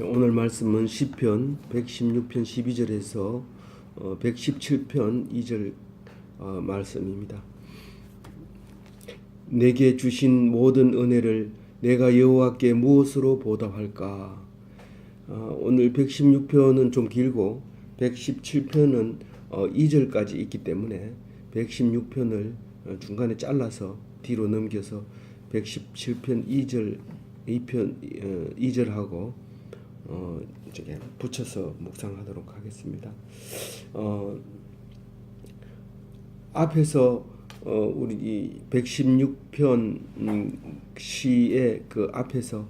오늘 말씀은 시편 116편 12절에서 어, 117편 2절 어, 말씀입니다. 내게 주신 모든 은혜를 내가 여호와께 무엇으로 보답할까? 어, 오늘 116편은 좀 길고 117편은 어, 2절까지 있기 때문에 116편을 어, 중간에 잘라서 뒤로 넘겨서 117편 2절 2편 어, 2절하고 어, 저기 붙여서 묵상하도록 하겠습니다. 어, 앞에서 어, 우리 이 116편 음, 시의 그 앞에서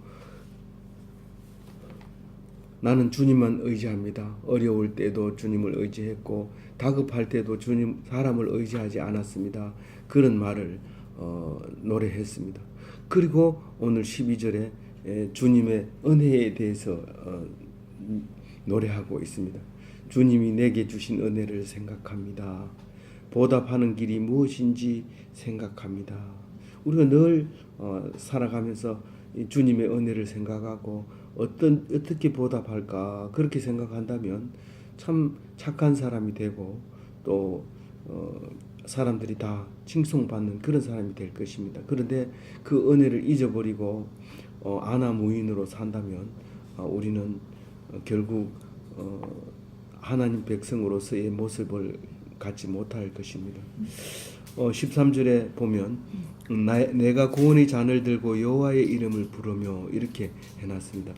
나는 주님만 의지합니다. 어려울 때도 주님을 의지했고 다급할 때도 주님 사람을 의지하지 않았습니다. 그런 말을 어, 노래했습니다. 그리고 오늘 12절에 에, 주님의 은혜에 대해서 어, 노래하고 있습니다. 주님이 내게 주신 은혜를 생각합니다. 보답하는 길이 무엇인지 생각합니다. 우리가 늘 어, 살아가면서 이 주님의 은혜를 생각하고 어떤 어떻게 보답할까 그렇게 생각한다면 참 착한 사람이 되고 또 어, 사람들이 다 칭송받는 그런 사람이 될 것입니다. 그런데 그 은혜를 잊어버리고 어, 아나무인으로 산다면 어, 우리는 어, 결국 어, 하나님 백성으로서의 모습을 갖지 못할 것입니다. 어, 13절에 보면 음, 나, 내가 구원의 잔을 들고 여호와의 이름을 부르며 이렇게 해놨습니다.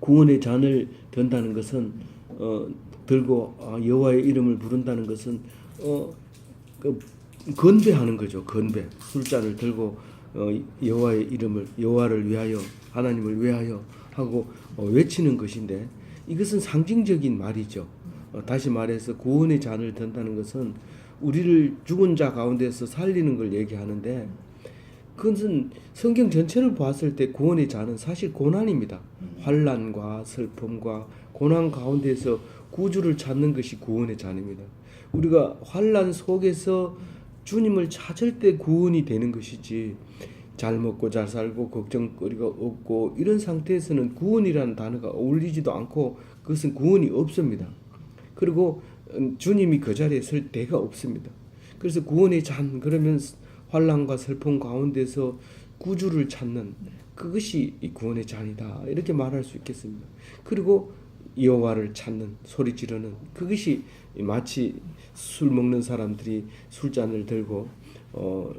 구원의 잔을 든다는 것은 어, 들고 아, 여호와의 이름을 부른다는 것은 어, 그, 건배하는 거죠. 건배. 술잔을 들고 어, 여호와의 이름을 여호와를 위하여 하나님을 위하여 하고 어, 외치는 것인데 이것은 상징적인 말이죠. 어, 다시 말해서 구원의 잔을 든다는 것은 우리를 죽은 자 가운데서 살리는 걸 얘기하는데 그것은 성경 전체를 봤을 때 구원의 잔은 사실 고난입니다. 환란과 슬픔과 고난 가운데서 구주를 찾는 것이 구원의 잔입니다. 우리가 환란 속에서 주님을 찾을 때 구원이 되는 것이지 잘 먹고 잘 살고 걱정거리가 없고 이런 상태에서는 구원이라는 단어가 어울리지도 않고 그것은 구원이 없습니다. 그리고 음, 주님이 그 자리에 설 데가 없습니다. 그래서 구원의 잔 그러면 환란과 슬픔 가운데서 구주를 찾는 그것이 이 구원의 잔이다 이렇게 말할 수 있겠습니다. 그리고 여호와를 찾는 소리 지르는 그것이 마치 술 먹는 사람들이 술잔을 들고 어,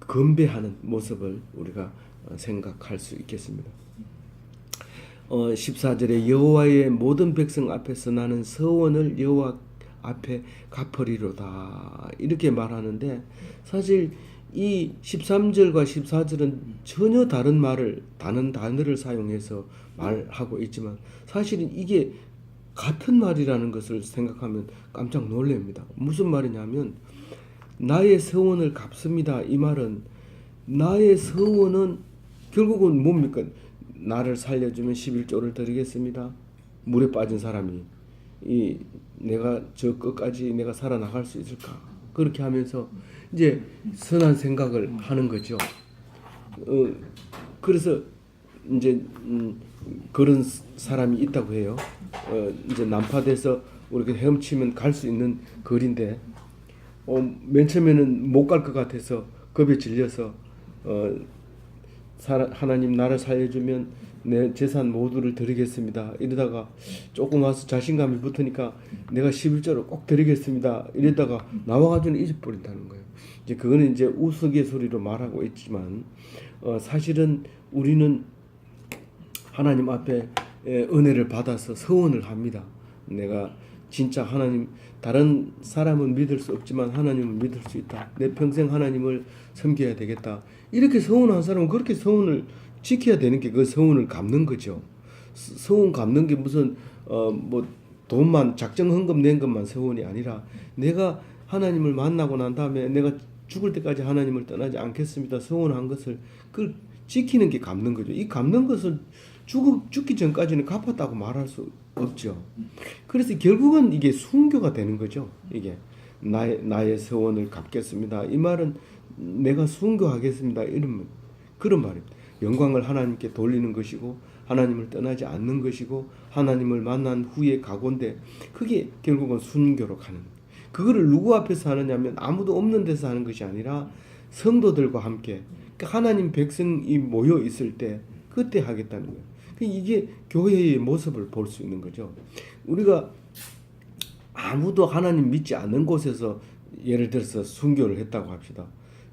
건배하는 모습을 우리가 어, 생각할 수 있겠습니다. 어, 14절에 여호와의 모든 백성 앞에서 나는 서원을 여호와 앞에 갚으리로다 이렇게 말하는데 사실 이 13절과 14절은 전혀 다른 말을 다른 단어를 사용해서 말하고 있지만 사실은 이게 같은 말이라는 것을 생각하면 깜짝 놀랍니다. 무슨 말이냐면 나의 서원을 갚습니다. 이 말은 나의 서원은 결국은 뭡니까? 나를 살려주면 11조를 드리겠습니다. 물에 빠진 사람이 이 내가 저 끝까지 내가 살아나갈 수 있을까? 그렇게 하면서 이제 선한 생각을 하는 거죠. 어, 그래서 이제 음, 그런 사람이 있다고 해요. 어, 이제 난파돼서 우리가 헤엄치면 갈 수 있는 거리인데 어, 맨 처음에는 못 갈 것 같아서 겁에 질려서 어, 사, 하나님 나를 살려주면 내 재산 모두를 드리겠습니다. 이러다가 조금 와서 자신감이 붙으니까 내가 11조를 꼭 드리겠습니다. 이러다가 나와가지고 잊어버린다는 거예요. 이제 그거는 이제 우스갯소리로 말하고 있지만 어, 사실은 우리는 하나님 앞에 에, 은혜를 받아서 서원을 합니다. 내가 진짜 하나님 다른 사람은 믿을 수 없지만 하나님은 믿을 수 있다. 내 평생 하나님을 섬겨야 되겠다. 이렇게 서운한 사람은 그렇게 서운을 지켜야 되는 게 그 서운을 갚는 거죠. 서- 서운 갚는 게 무슨 어 뭐 돈만 작정 헌금 낸 것만 서운이 아니라 내가 하나님을 만나고 난 다음에 내가 죽을 때까지 하나님을 떠나지 않겠습니다. 서운한 것을 그걸 지키는 게 갚는 거죠. 이 갚는 것을 죽, 죽기 전까지는 갚았다고 말할 수 없죠. 그래서 결국은 이게 순교가 되는 거죠. 이게 나의 나의 서원을 갚겠습니다. 이 말은 내가 순교하겠습니다. 이런 그런 말입니다. 영광을 하나님께 돌리는 것이고 하나님을 떠나지 않는 것이고 하나님을 만난 후의 각오인데 그게 결국은 순교로 가는. 그거를 누구 앞에서 하느냐면 아무도 없는 데서 하는 것이 아니라 성도들과 함께 그러니까 하나님 백성이 모여 있을 때 그때 하겠다는 거예요. 그 이게 교회의 모습을 볼 수 있는 거죠. 우리가 아무도 하나님 믿지 않는 곳에서 예를 들어서 순교를 했다고 합시다.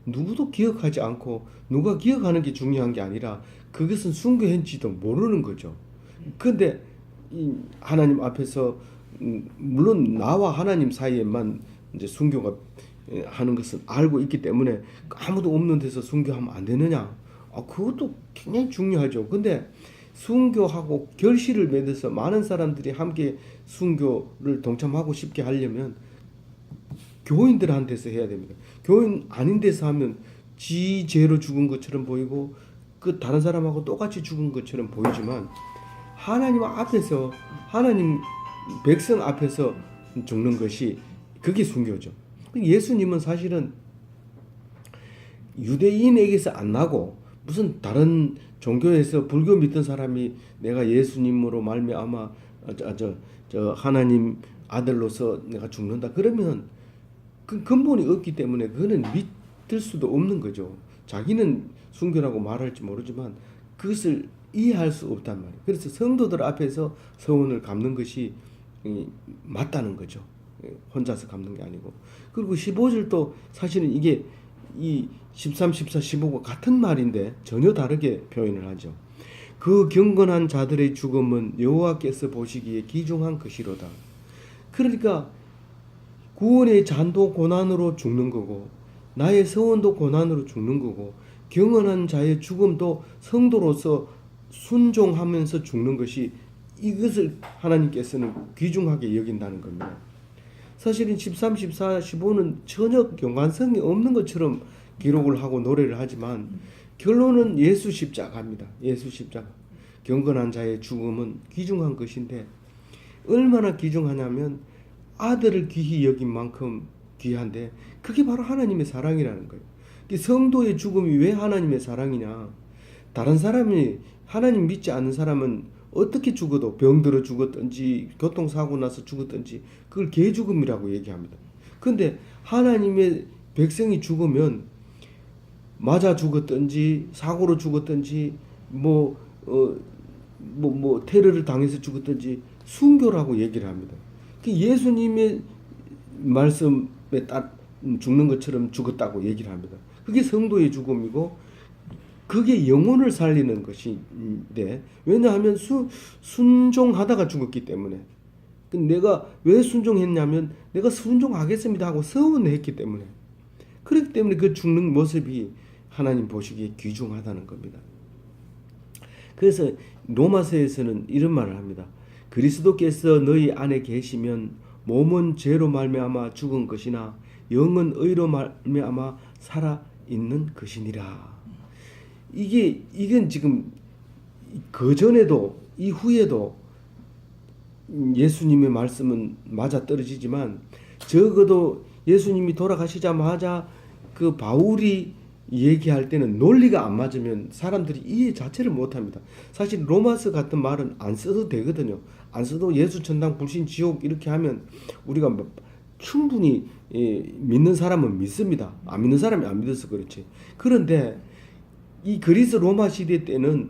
누구도 기억하지 않고 누가 기억하는 게 중요한 게 아니라 그것은 순교했지도 모르는 거죠. 근데 이 하나님 앞에서 음, 물론 나와 하나님 사이에만 이제 순교가 예, 하는 것은 알고 있기 때문에 아무도 없는 데서 순교하면 안 되느냐? 아, 그것도 굉장히 중요하죠. 근데 순교하고 결실을 맺어서 많은 사람들이 함께 순교를 동참하고 싶게 하려면 교인들한테서 해야 됩니다. 교인 아닌 데서 하면 지 죄로 죽은 것처럼 보이고 그 다른 사람하고 똑같이 죽은 것처럼 보이지만 하나님 앞에서 하나님 백성 앞에서 죽는 것이 그게 순교죠. 예수님은 사실은 유대인에게서 안 나고 무슨 다른 종교에서 불교 믿던 사람이 내가 예수님으로 말미암아 저, 저, 저 하나님 아들로서 내가 죽는다 그러면 그 근본이 없기 때문에 그거는 믿을 수도 없는 거죠. 자기는 순교라고 말할지 모르지만 그것을 이해할 수 없단 말이에요. 그래서 성도들 앞에서 서원을 갚는 것이 이, 맞다는 거죠. 예, 혼자서 갚는 게 아니고. 그리고 15절도 사실은 이게 이 13, 14, 15가 같은 말인데 전혀 다르게 표현을 하죠. 그 경건한 자들의 죽음은 여호와께서 보시기에 귀중한 것이로다. 그러니까 구원의 잔도 고난으로 죽는 거고 나의 서원도 고난으로 죽는 거고 경건한 자의 죽음도 성도로서 순종하면서 죽는 것이 이것을 하나님께서는 귀중하게 여긴다는 겁니다. 사실은 13, 14, 15는 전혀 연관성이 없는 것처럼 기록을 하고 노래를 하지만 결론은 예수 십자가입니다. 예수 십자가. 경건한 자의 죽음은 귀중한 것인데 얼마나 귀중하냐면 아들을 귀히 여긴 만큼 귀한데 그게 바로 하나님의 사랑이라는 거예요. 이 성도의 죽음이 왜 하나님의 사랑이냐? 다른 사람이 하나님 믿지 않는 사람은 어떻게 죽어도 병들어 죽었든지 교통사고 나서 죽었든지 그걸 개죽음이라고 얘기합니다. 근데 하나님의 백성이 죽으면 맞아 죽었든지 사고로 죽었든지 뭐 어, 뭐, 뭐 테러를 당해서 죽었든지 순교라고 얘기를 합니다. 그 예수님의 말씀에 딱 죽는 것처럼 죽었다고 얘기를 합니다. 그게 성도의 죽음이고 그게 영혼을 살리는 것인데 왜냐하면 수, 순종하다가 죽었기 때문에 그 내가 왜 순종했냐면 내가 순종하겠습니다 하고 서운했기 때문에 그렇기 때문에 그 죽는 모습이 하나님 보시기에 귀중하다는 겁니다. 그래서 로마서에서는 이런 말을 합니다. 그리스도께서 너희 안에 계시면 몸은 죄로 말미암아 죽은 것이나 영은 의로 말미암아 살아 있는 것이니라. 이게 이건 지금 그 전에도 이후에도 예수님의 말씀은 맞아 떨어지지만 적어도 예수님이 돌아가시자마자 그 바울이 얘기할 때는 논리가 안 맞으면 사람들이 이해 자체를 못 합니다. 사실 로마서 같은 말은 안 써도 되거든요. 안 써도 예수 천당 불신 지옥 이렇게 하면 우리가 뭐 충분히 예, 믿는 사람은 믿습니다. 안 믿는 사람이 안 믿어서 그렇지. 그런데 이 그리스 로마 시대 때는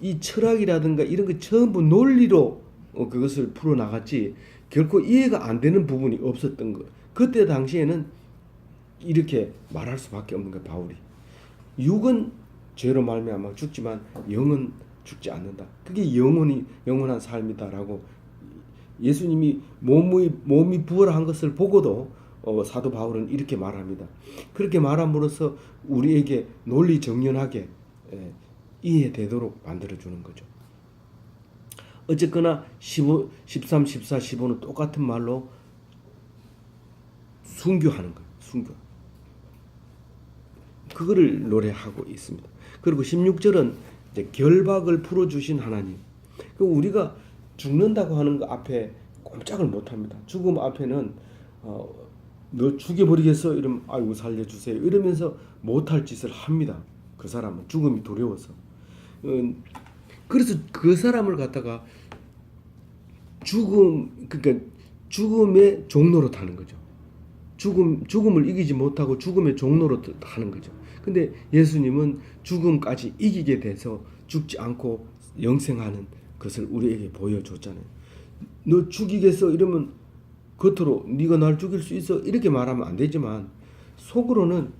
이 철학이라든가 이런 거 전부 논리로 어, 그것을 풀어 나갔지 결코 이해가 안 되는 부분이 없었던 거. 그때 당시에는 이렇게 말할 수밖에 없는 거예요, 바울이. 육은 죄로 말미암아 죽지만 영은 죽지 않는다. 그게 영원히 영원한 삶이다라고 예수님이 몸이 몸이 부활한 것을 보고도 어, 사도 바울은 이렇게 말합니다. 그렇게 말함으로써 우리에게 논리 정연하게 예, 이해되도록 만들어 주는 거죠. 어쨌거나 15, 13, 14, 15는 똑같은 말로 순교하는 거예요. 순교. 그거를 노래하고 있습니다. 그리고 16절은 이제 결박을 풀어주신 하나님. 그 우리가 죽는다고 하는 거 앞에 꼼짝을 못합니다. 죽음 앞에는 어, 너 죽여버리겠어? 이러면 아이고 살려주세요. 이러면서 못할 짓을 합니다. 그 사람은 죽음이 두려워서. 어, 그래서 그 사람을 갖다가 죽음 그러니까 죽음의 종로로 타는 거죠. 죽음 죽음을 이기지 못하고 죽음의 종로로 하는 거죠. 근데 예수님은 죽음까지 이기게 돼서 죽지 않고 영생하는 것을 우리에게 보여줬잖아요. 너 죽이겠어 이러면 겉으로 네가 날 죽일 수 있어 이렇게 말하면 안 되지만 속으로는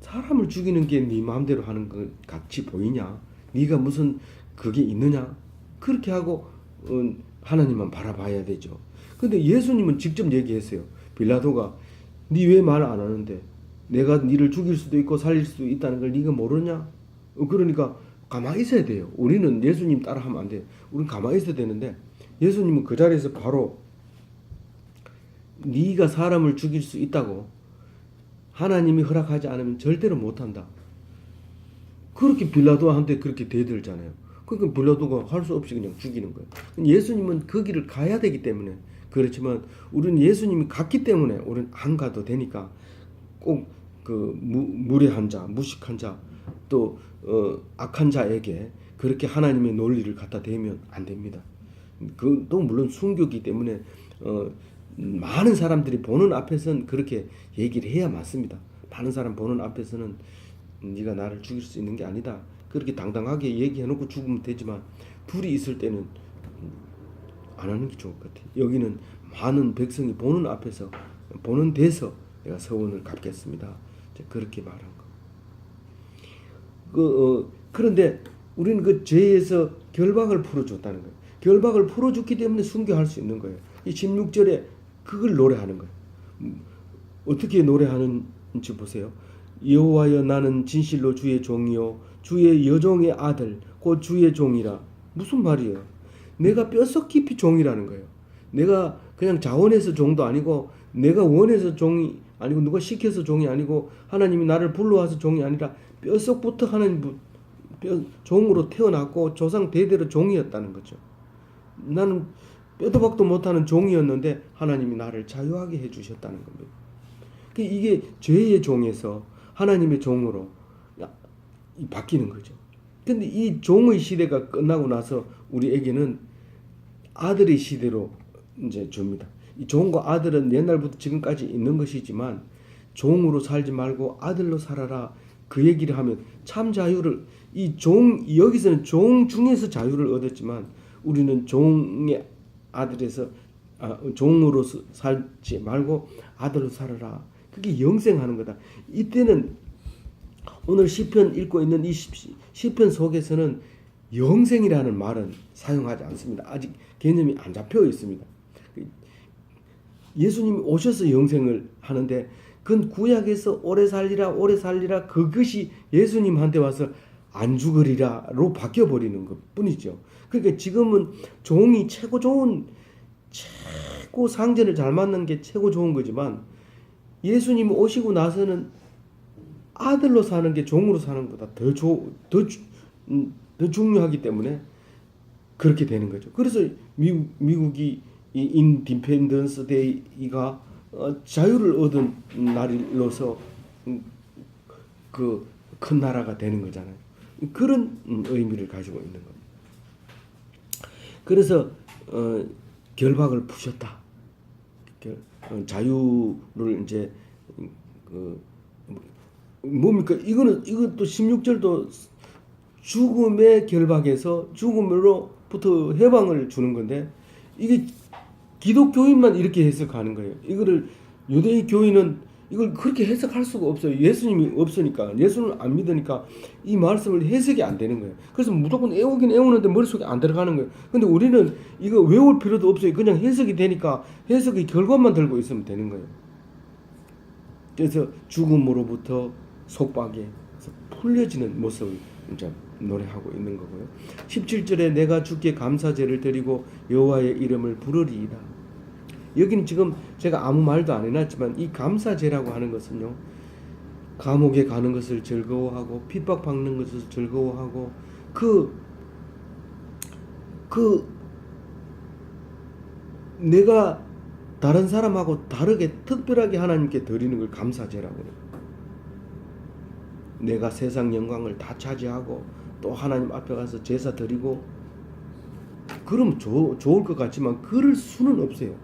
사람을 죽이는 게 네 마음대로 하는 것 같이 보이냐? 네가 무슨 그게 있느냐? 그렇게 하고 어, 하나님만 바라봐야 되죠. 근데 예수님은 직접 얘기했어요. 빌라도가 네 왜 말 안 하는데 내가 네를 죽일 수도 있고 살릴 수도 있다는 걸 네가 모르냐? 어, 그러니까 가만히 있어야 돼요. 우리는 예수님 따라하면 안 돼요. 우리는 가만히 있어야 되는데 예수님은 그 자리에서 바로 네가 사람을 죽일 수 있다고 하나님이 허락하지 않으면 절대로 못한다. 그렇게 빌라도한테 그렇게 대들잖아요. 그러니까 빌라도가 할 수 없이 그냥 죽이는 거예요. 예수님은 그 길을 가야 되기 때문에 그렇지만 우리는 예수님이 갔기 때문에 우리는 안 가도 되니까 꼭 그 무례한 자, 무식한 자, 또 어, 악한 자에게 그렇게 하나님의 논리를 갖다 대면 안 됩니다. 그또 물론 순교기 때문에 어, 많은 사람들이 보는 앞에서는 그렇게 얘기를 해야 맞습니다. 많은 사람 보는 앞에서는 네가 나를 죽일 수 있는 게 아니다. 그렇게 당당하게 얘기해놓고 죽으면 되지만 둘이 있을 때는 안 하는 게 좋을 것 같아요. 여기는 많은 백성이 보는 앞에서 보는 데서 내가 서원을 갚겠습니다. 이제 그렇게 말한 거. 그 어, 그런데 우리는 그 죄에서 결박을 풀어줬다는 거예요. 결박을 풀어줬기 때문에 순교할 수 있는 거예요. 이 16절에 그걸 노래하는 거예요. 음, 어떻게 노래하는지 보세요. 여호와여 나는 진실로 주의 종이요 주의 여종의 아들 곧 주의 종이라 무슨 말이에요? 내가 뼛속 깊이 종이라는 거예요. 내가 그냥 자원해서 종도 아니고 내가 원해서 종이 아니고 누가 시켜서 종이 아니고 하나님이 나를 불러와서 종이 아니라 뼛속부터 하나님 뼈, 종으로 태어났고 조상 대대로 종이었다는 거죠. 나는 뼈도 박도 못하는 종이었는데 하나님이 나를 자유하게 해주셨다는 겁니다. 그 이게 죄의 종에서 하나님의 종으로 바뀌는 거죠. 근데 이 종의 시대가 끝나고 나서 우리에게는 아들의 시대로 이제 줍니다. 이 종과 아들은 옛날부터 지금까지 있는 것이지만 종으로 살지 말고 아들로 살아라 그 얘기를 하면 참 자유를 이 종 여기서는 종 중에서 자유를 얻었지만 우리는 종의 아들에서 아, 종으로 살지 말고 아들로 살아라. 그게 영생하는 거다. 이때는 오늘 시편 읽고 있는 이 시편 속에서는 영생이라는 말은 사용하지 않습니다. 아직 개념이 안 잡혀 있습니다. 예수님이 오셔서 영생을 하는데 그건 구약에서 오래 살리라 오래 살리라 그것이 예수님한테 와서 안 죽으리라로 바뀌어 버리는 것 뿐이죠. 그러니까 지금은 종이 최고 좋은 최고 상전을 잘 맞는 게 최고 좋은 거지만 예수님이 오시고 나서는 아들로 사는 게 종으로 사는 것보다 더, 조, 더, 음, 더 중요하기 때문에 그렇게 되는 거죠. 그래서 미국, 미국이 이 인디펜던스 데이가 어, 자유를 얻은 날로서 음, 그큰 나라가 되는 거잖아요. 그런 음, 의미를 가지고 있는 겁니다. 그래서 어, 결박을 푸셨다. 결, 어, 자유를 이제 그 뭡니까? 이거는 이것도 16절도 죽음의 결박에서 죽음으로부터 해방을 주는 건데 이게 기독교인만 이렇게 해석하는 거예요. 이거를 유대인 교인은 이걸 그렇게 해석할 수가 없어요. 예수님이 없으니까 예수를 안 믿으니까 이 말씀을 해석이 안 되는 거예요. 그래서 무조건 애우긴 애우는데 머릿속에 안 들어가는 거예요. 근데 우리는 이거 외울 필요도 없어요. 그냥 해석이 되니까 해석의 결과만 들고 있으면 되는 거예요. 그래서 죽음으로부터 속박에 풀려지는 모습을 이제 노래하고 있는 거고요. 17절에 내가 주께 감사제를 드리고 여호와의 이름을 부르리이다. 여기는 지금 제가 아무 말도 안 해놨지만 이 감사제라고 하는 것은요. 감옥에 가는 것을 즐거워하고 핍박 받는 것을 즐거워하고 그, 그, 내가 다른 사람하고 다르게 특별하게 하나님께 드리는 걸 감사제라고 해요. 내가 세상 영광을 다 차지하고 또 하나님 앞에 가서 제사 드리고 그럼 좋, 좋을 것 같지만 그럴 수는 없어요.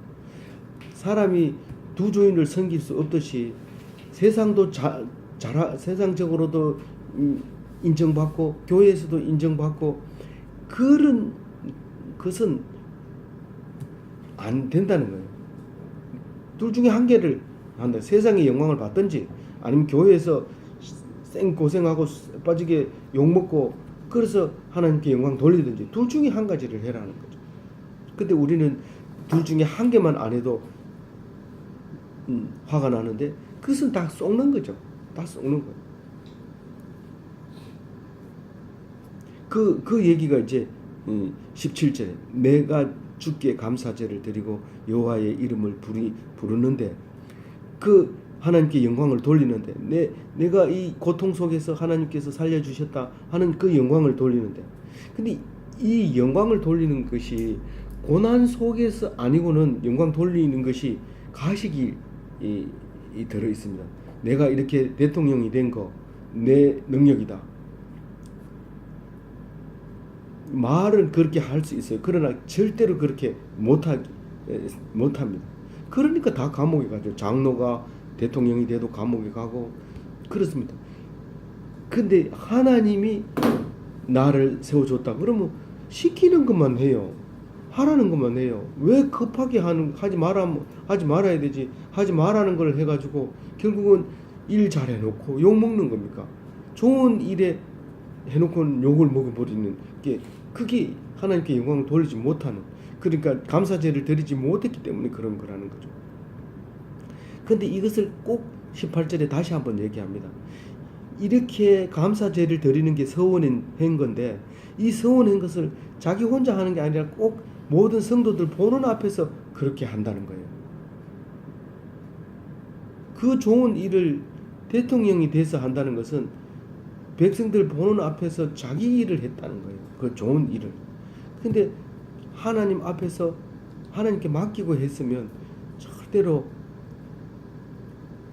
사람이 두 주인을 섬길 수 없듯이 세상도 자, 자라, 세상적으로도 음, 인정받고 교회에서도 인정받고 그런 것은 안 된다는 거예요. 둘 중에 한 개를 한다. 세상의 영광을 받든지 아니면 교회에서 생 고생하고 빠지게 욕 먹고 그래서 하나님께 영광 돌리든지 둘 중에 한 가지를 해라는 거죠. 근데 우리는 둘 중에 한 개만 안 해도 음, 화가 나는데 그것은 다 속는 거죠. 다 속는 거예요. 그, 그 얘기가 이제 음, 17절에 내가 주께 감사제를 드리고 여호와의 이름을 부리, 부르는데 그 하나님께 영광을 돌리는데 내, 내가 이 고통 속에서 하나님께서 살려주셨다 하는 그 영광을 돌리는데 근데 이 영광을 돌리는 것이 고난 속에서 아니고는 영광 돌리는 것이 가식이 이, 이 들어 있습니다. 내가 이렇게 대통령이 된 거 내 능력이다. 말은 그렇게 할 수 있어요. 그러나 절대로 그렇게 못하 못합니다. 그러니까 다 감옥에 가죠. 장로가 대통령이 돼도 감옥에 가고 그렇습니다. 근데 하나님이 나를 세워줬다. 그러면 시키는 것만 해요. 하라는 것만 해요. 왜 급하게 하는 하지 말아 하지 말아야 되지. 하지 말라는 걸 해가지고 결국은 일 잘 해놓고 욕 먹는 겁니까? 좋은 일에 해놓고는 욕을 먹어버리는 게 그게 하나님께 영광을 돌리지 못하는 그러니까 감사제를 드리지 못했기 때문에 그런 거라는 거죠. 근데 이것을 꼭 18절에 다시 한번 얘기합니다. 이렇게 감사제를 드리는 게 서원한 건데 이 서원한 것을 자기 혼자 하는 게 아니라 꼭 모든 성도들 보는 앞에서 그렇게 한다는 거예요. 그 좋은 일을 대통령이 돼서 한다는 것은 백성들 보는 앞에서 자기 일을 했다는 거예요. 그 좋은 일을. 근데 하나님 앞에서 하나님께 맡기고 했으면 절대로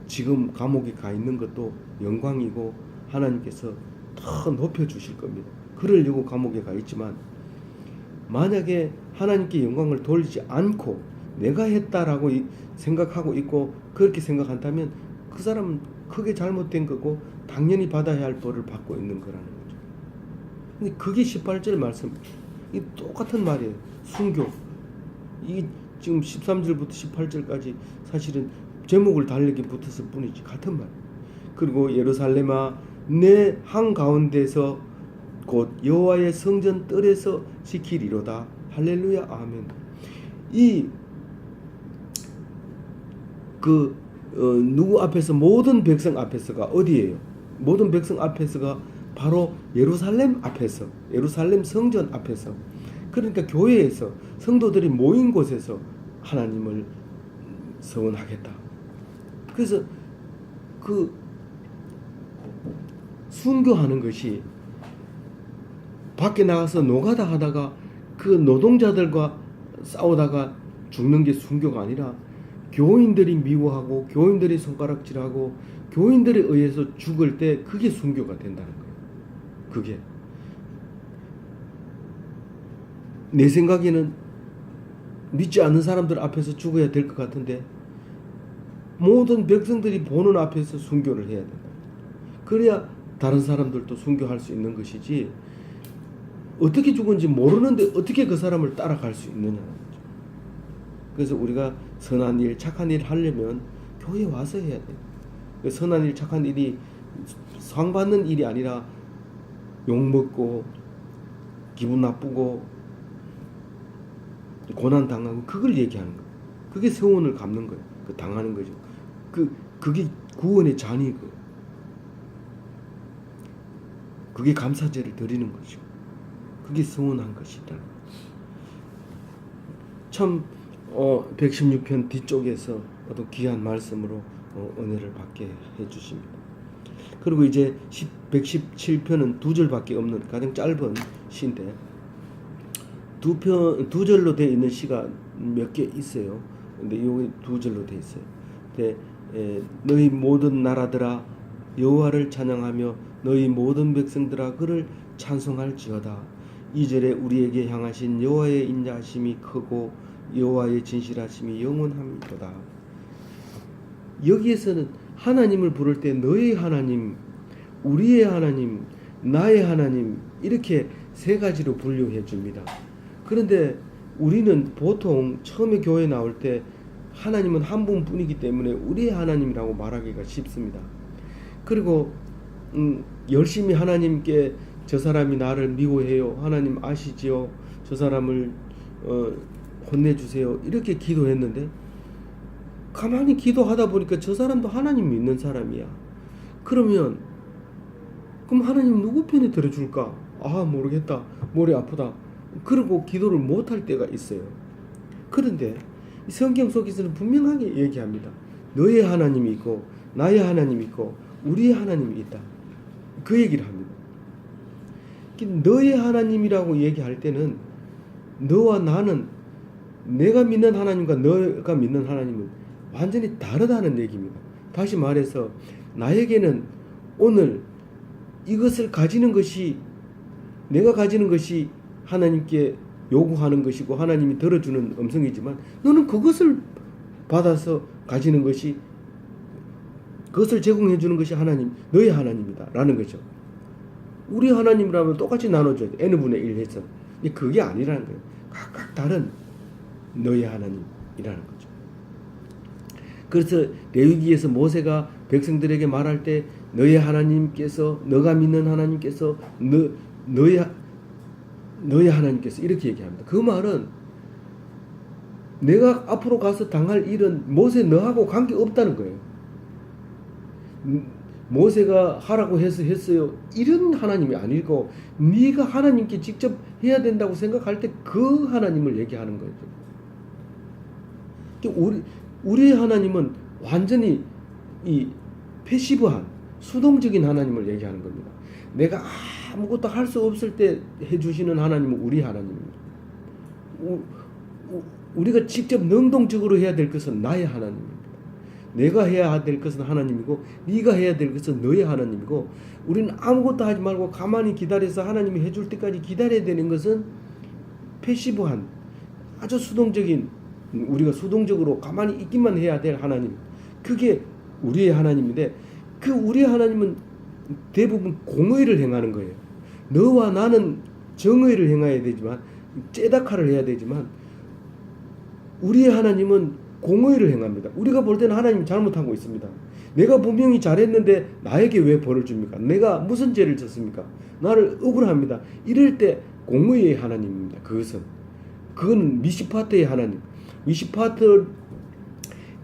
지금 감옥에 가 있는 것도 영광이고 하나님께서 더 높여 주실 겁니다. 그러려고 감옥에 가 있지만 만약에 하나님께 영광을 돌리지 않고 내가 했다라고 생각하고 있고 그렇게 생각한다면 그 사람은 크게 잘못된 거고 당연히 받아야 할 벌을 받고 있는 거라는 거죠. 근데 그게 18절 말씀. 이 똑같은 말이에요. 순교. 이 지금 13절부터 18절까지 사실은 제목을 달리게 붙었을 뿐이지 같은 말. 그리고 예루살렘아 내 한 가운데서 곧 여호와의 성전 뜰에서 지키리로다. 할렐루야 아멘. 이 그 어, 누구 앞에서 모든 백성 앞에서가 어디예요? 모든 백성 앞에서가 바로 예루살렘 앞에서 예루살렘 성전 앞에서 그러니까 교회에서 성도들이 모인 곳에서 하나님을 서원하겠다. 그래서 그 순교하는 것이 밖에 나가서 노가다 하다가 그 노동자들과 싸우다가 죽는 게 순교가 아니라 교인들이 미워하고 교인들이 손가락질하고 교인들에 의해서 죽을 때 그게 순교가 된다는 거예요. 그게 내 생각에는 믿지 않는 사람들 앞에서 죽어야 될 것 같은데 모든 백성들이 보는 앞에서 순교를 해야 된다. 그래야 다른 사람들도 순교할 수 있는 것이지 어떻게 죽은지 모르는데 어떻게 그 사람을 따라갈 수 있느냐. 그래서 우리가 선한 일, 착한 일 하려면 교회 와서 해야 돼. 그 선한 일, 착한 일이 상 받는 일이 아니라 욕 먹고 기분 나쁘고 고난 당하고 그걸 얘기하는 거예요. 그게 세원을 갚는 거예요. 그 당하는 거죠. 그 그게 구원의 잔이고 그게 감사제를 드리는 거죠. 그게 서원한 것이다. 참 어, 116편 뒤쪽에서 또 귀한 말씀으로 어, 은혜를 받게 해주십니다. 그리고 이제 117편은 두 절밖에 없는 가장 짧은 시인데 두 편, 두 절로 되어 있는 시가 몇 개 있어요. 근데 여기 두 절로 되어 있어요. 근데 에, 너희 모든 나라들아 여호와를 찬양하며 너희 모든 백성들아 그를 찬송할지어다. 2절에 우리에게 향하신 여호와의 인자하심이 크고 여호와의 진실하심이 영원함이도다. 여기에서는 하나님을 부를 때 너의 하나님, 우리의 하나님, 나의 하나님 이렇게 세 가지로 분류해 줍니다. 그런데 우리는 보통 처음에 교회 나올 때 하나님은 한 분뿐이기 때문에 우리의 하나님이라고 말하기가 쉽습니다. 그리고 음, 열심히 하나님께 저 사람이 나를 미워해요. 하나님 아시지요? 저 사람을 어, 혼내주세요. 이렇게 기도했는데 가만히 기도하다 보니까 저 사람도 하나님 믿는 사람이야. 그러면 그럼 하나님 누구 편에 들어줄까? 아 모르겠다. 머리 아프다. 그러고 기도를 못할 때가 있어요. 그런데 이 성경 속에서는 분명하게 얘기합니다. 너의 하나님이 있고 나의 하나님이 있고 우리의 하나님이 있다. 그 얘기를 합니다. 너의 하나님이라고 얘기할 때는 너와 나는 내가 믿는 하나님과 너가 믿는 하나님은 완전히 다르다는 얘기입니다. 다시 말해서 나에게는 오늘 이것을 가지는 것이 내가 가지는 것이 하나님께 요구하는 것이고 하나님이 들어주는 음성이지만 너는 그것을 받아서 가지는 것이 그것을 제공해 주는 것이 하나님 너의 하나님이다라는 거죠. 우리 하나님이라면 똑같이 나눠줘야 돼. n분의 1 해서. 그게 아니라는 거예요. 각각 다른 너의 하나님이라는 거죠. 그래서 레위기에서 모세가 백성들에게 말할 때 너의 하나님께서 너가 믿는 하나님께서 너 하- 너의 하나님께서 이렇게 얘기합니다. 그 말은 내가 앞으로 가서 당할 일은 모세 너하고 관계 없다는 거예요. 음, 모세가 하라고 해서 했어요. 이런 하나님이 아니고 네가 하나님께 직접 해야 된다고 생각할 때 그 하나님을 얘기하는 거죠. 우리 우리의 하나님은 완전히 이 패시브한 수동적인 하나님을 얘기하는 겁니다. 내가 아무것도 할 수 없을 때 해주시는 하나님은 우리 하나님입니다. 우리가 직접 능동적으로 해야 될 것은 나의 하나님입니다. 내가 해야 될 것은 하나님이고 네가 해야 될 것은 너의 하나님이고 우리는 아무것도 하지 말고 가만히 기다려서 하나님이 해줄 때까지 기다려야 되는 것은 패시브한 아주 수동적인 우리가 수동적으로 가만히 있기만 해야 될 하나님 그게 우리의 하나님인데 그 우리의 하나님은 대부분 공의를 행하는 거예요. 너와 나는 정의를 행해야 되지만 째다카를 해야 되지만 우리의 하나님은 공의를 행합니다. 우리가 볼 때는 하나님 잘못하고 있습니다. 내가 분명히 잘했는데 나에게 왜 벌을 줍니까? 내가 무슨 죄를 졌습니까? 나를 억울합니다. 이럴 때 공의의 하나님입니다. 그것은 그건 미시파트의 하나님. 미시파트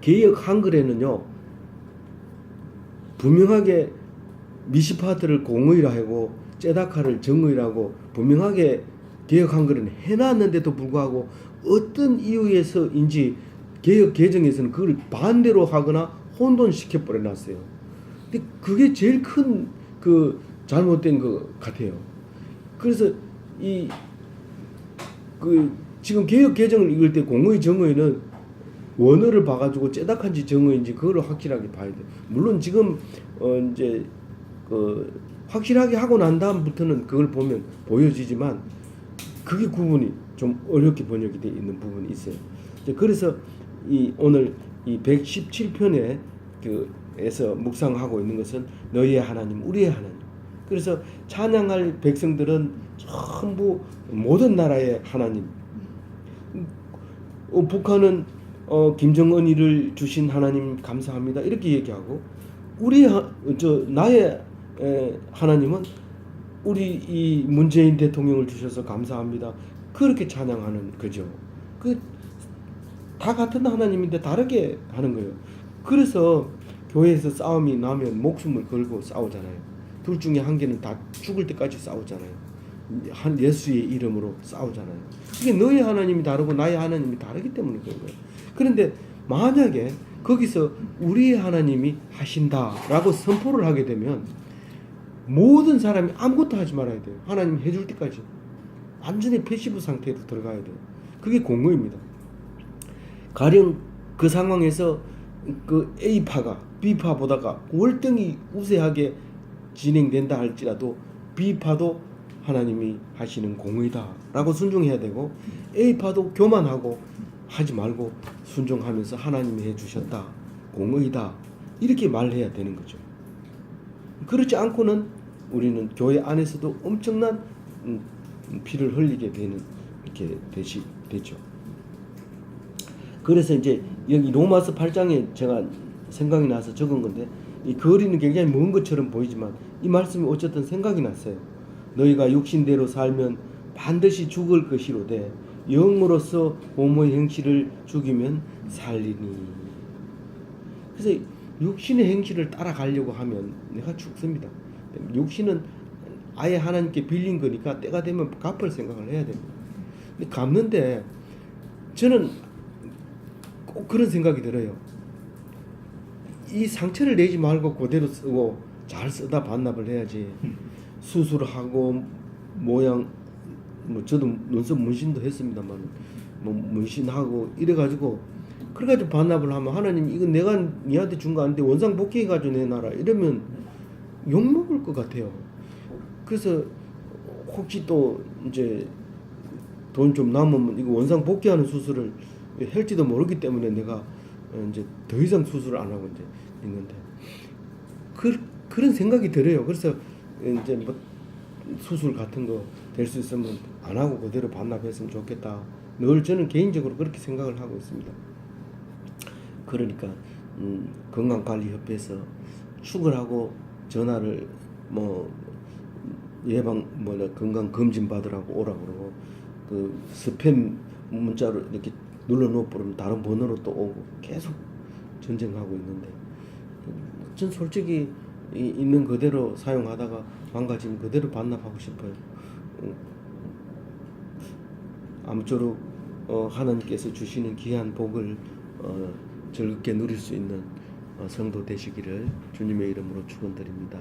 개혁 한글에는요 분명하게 미시파트를 공의라 하고 째다카를 정의라고 분명하게 개혁 한글은 해놨는데도 불구하고 어떤 이유에서인지 개혁 개정에서는 그걸 반대로 하거나 혼돈시켜 버려놨어요. 근데 그게 제일 큰 그 잘못된 것 같아요. 그래서 이그 지금 개혁 개정을 읽을 때 공의 정의는 원어를 봐가지고 째닥한지 정의인지 그걸 확실하게 봐야 돼. 물론 지금 어 이제 그 확실하게 하고 난 다음부터는 그걸 보면 보여지지만 그게 구분이 좀 어렵게 번역이 돼 있는 부분이 있어요. 그래서 이 오늘 이 117편에 그에서 묵상하고 있는 것은 너희의 하나님, 우리의 하나님. 그래서 찬양할 백성들은 전부 모든 나라의 하나님. 어, 북한은 어, 김정은이를 주신 하나님 감사합니다. 이렇게 얘기하고 우리 하, 저 나의 에, 하나님은 우리 이 문재인 대통령을 주셔서 감사합니다. 그렇게 찬양하는 거죠. 그 다 같은 하나님인데 다르게 하는 거예요. 그래서 교회에서 싸움이 나면 목숨을 걸고 싸우잖아요. 둘 중에 한 개는 다 죽을 때까지 싸우잖아요. 한 예수의 이름으로 싸우잖아요. 이게 너의 하나님이 다르고 나의 하나님이 다르기 때문에 그런 거예요. 그런데 만약에 거기서 우리의 하나님이 하신다라고 선포를 하게 되면 모든 사람이 아무것도 하지 말아야 돼요. 하나님 해줄 때까지 완전히 패시브 상태로 들어가야 돼요. 그게 공의입니다. 가령 그 상황에서 그 A파가 B파보다가 월등히 우세하게 진행된다 할지라도 B파도 하나님이 하시는 공의다라고 순종해야 되고 A파도 교만하고 하지 말고 순종하면서 하나님이 해주셨다 공의다 이렇게 말해야 되는 거죠. 그렇지 않고는 우리는 교회 안에서도 엄청난 음, 피를 흘리게 되는 이렇게 되시 되죠. 그래서 이제 여기 로마서 8장에 제가 생각이 나서 적은 건데 이 거리는 굉장히 먼 것처럼 보이지만 이 말씀이 어쨌든 생각이 났어요. 너희가 육신대로 살면 반드시 죽을 것이로되 영으로서 몸의 행실을 죽이면 살리니. 그래서 육신의 행실을 따라가려고 하면 내가 죽습니다. 육신은 아예 하나님께 빌린 거니까 때가 되면 갚을 생각을 해야 됩니다. 근데 갚는데 저는 꼭 그런 생각이 들어요. 이 상처를 내지 말고 그대로 쓰고 잘 쓰다 반납을 해야지. 수술하고 모양 뭐 저도 눈썹 문신도 했습니다만 뭐 문신하고 이래 가지고 그래 가지고 반납을 하면 하나님 이건 내가 니한테 준 거 아닌데 원상 복귀해 가지고 내놔라 이러면 욕 먹을 것 같아요. 그래서 혹시 또 이제 돈 좀 남으면 이거 원상 복귀하는 수술을 할지도 모르기 때문에 내가 이제 더 이상 수술을 안 하고 이제 있는데 그 그런 생각이 들어요. 그래서 이제 뭐 수술 같은 거 될 수 있으면 안 하고 그대로 반납했으면 좋겠다. 늘 저는 개인적으로 그렇게 생각을 하고 있습니다. 그러니까 음, 건강관리협회에서 축을 하고 전화를 뭐 예방 뭐 건강 검진 받으라고 오라 그러고 그 스팸 문자로 이렇게 눌러놓고 그러면 다른 번호로 또 오고 계속 전쟁하고 있는데 전 솔직히 이, 있는 그대로 사용하다가 망가지면 그대로 반납하고 싶어요. 음, 아무쪼록 어, 하나님께서 주시는 귀한 복을 어, 즐겁게 누릴 수 있는 어, 성도 되시기를 주님의 이름으로 축원드립니다.